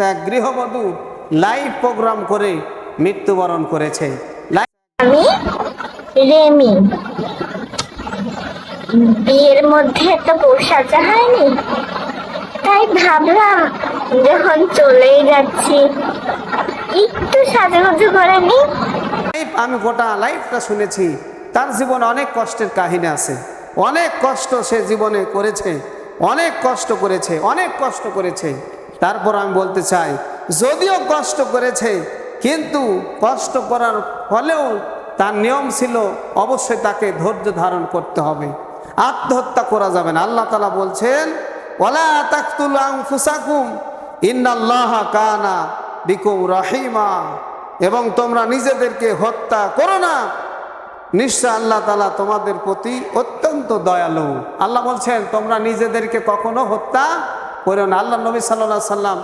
এক গৃহবধূ live programme করে মৃত্যুবরণ করেছে। আমি রেমি। বিয়ের মধ্যে তো হয়নি তাই ভাবলাম যখন চলেই যাচ্ছি একটু সাজুগুজু করে নি। আমি গোটা লাইফটা শুনেছি। তার জীবনে অনেক কষ্টের কাহিনী আছে। অনেক কষ্ট সে জীবনে করেছে। অনেক কষ্ট করেছে। অনেক কষ্ট করেছে। তারপর আমি বলতে চাই, যদিও কষ্ট করেছে, কিন্তু কষ্ট করার ফলেও তার নিয়ম ছিল অবশ্যই তাকে ধৈর্য ধারণ করতে হবে। আত্মহত্যা করা যাবে না। আল্লাহ তালা বলছেন ইন্নাল্লাহ কানা এবং তোমরা নিজেদেরকে হত্যা করো না। নিশ্চয় আল্লাহ তালা তোমাদের প্রতি অত্যন্ত দয়ালু। আল্লাহ বলছেন, তোমরা নিজেদেরকে কখনো হত্যা করো না আল্লাহ নবী সাল্লাহ সাল্লাম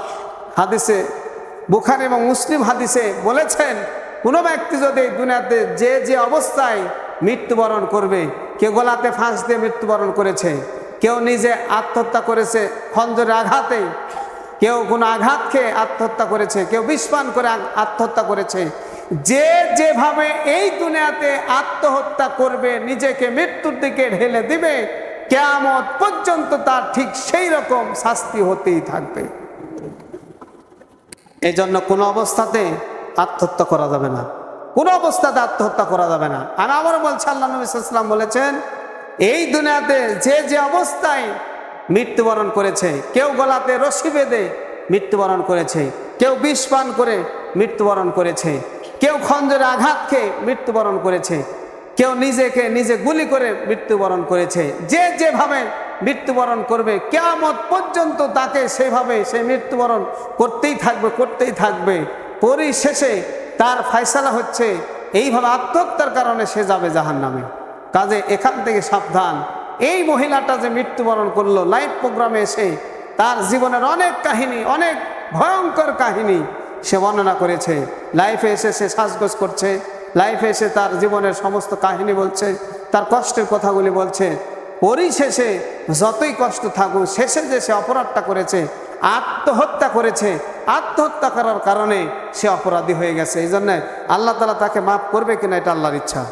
হাদিসে, বুখারি এবং মুসলিম হাদিসে বলেছেন, কোনো ব্যক্তি যদি দুনিয়াতে যে যে অবস্থায় মৃত্যুবরণ করবে, কেউ গলাতে ফাঁস দিয়ে মৃত্যুবরণ করেছে, কেউ নিজে আত্মহত্যা করেছে খঞ্জরের আঘাতে, কেউ কোনো আঘাত খেয়ে আত্মহত্যা করেছে, কেউ বিষপান করে আত্মহত্যা করেছে, যে যেভাবে এই দুনিয়াতে আত্মহত্যা করবে, নিজেকে মৃত্যুর দিকে ঢেলে দিবে কেয়ামত পর্যন্ত তার ঠিক সেই রকম শাস্তি হতেই থাকবে। এই জন্য কোনো অবস্থাতে আত্মহত্যা করা যাবে না। কোনো অবস্থাতে আত্মহত্যা করা যাবে না। আর আবার বলছে, আল্লাহ নবী সাল্লাম বলেছেন, এই দুনিয়াতে যে যে অবস্থায় মৃত্যুবরণ করেছে, কেউ গলাতে রশি বেঁধে মৃত্যুবরণ করেছে, কেউ বিষ পান করে মৃত্যুবরণ করেছে, কেউ খঞ্জরে আঘাত খেয়ে মৃত্যুবরণ করেছে কেউ নিজেকে নিজে গুলি করে মৃত্যুবরণ করেছে। যে যেভাবে মৃত্যুবরণ করবে, কেয়ামত পর্যন্ত তাকে সেভাবে সে মৃত্যুবরণ করতেই থাকবে করতেই থাকবে। পরিশেষে তার ফয়সালা হচ্ছে, এইভাবে আত্মহত্যার কারণে সে যাবে জাহান নামে কাজে এখান থেকে সাবধান। এই মহিলাটা যে মৃত্যুবরণ করল লাইভ প্রোগ্রামে এসে তার জীবনের অনেক কাহিনী, অনেক ভয়ঙ্কর কাহিনী সে বর্ণনা করেছে। লাইফে এসে সে সাজগোজ করছে। লাইফে এসে তার জীবনের সমস্ত কাহিনী বলছে, তার কষ্টের কথাগুলি বলছে। পরিশেষে যতই কষ্ট থাকুক, শেষে যে সে অপরাধটা করেছে, আত্মহত্যা করেছে, আত্মহত্যা করার কারণে সে অপরাধী হয়ে গেছে। এই জন্যে আল্লাহ তালা তাকে মাফ করবে কিনা এটা আল্লাহর ইচ্ছা।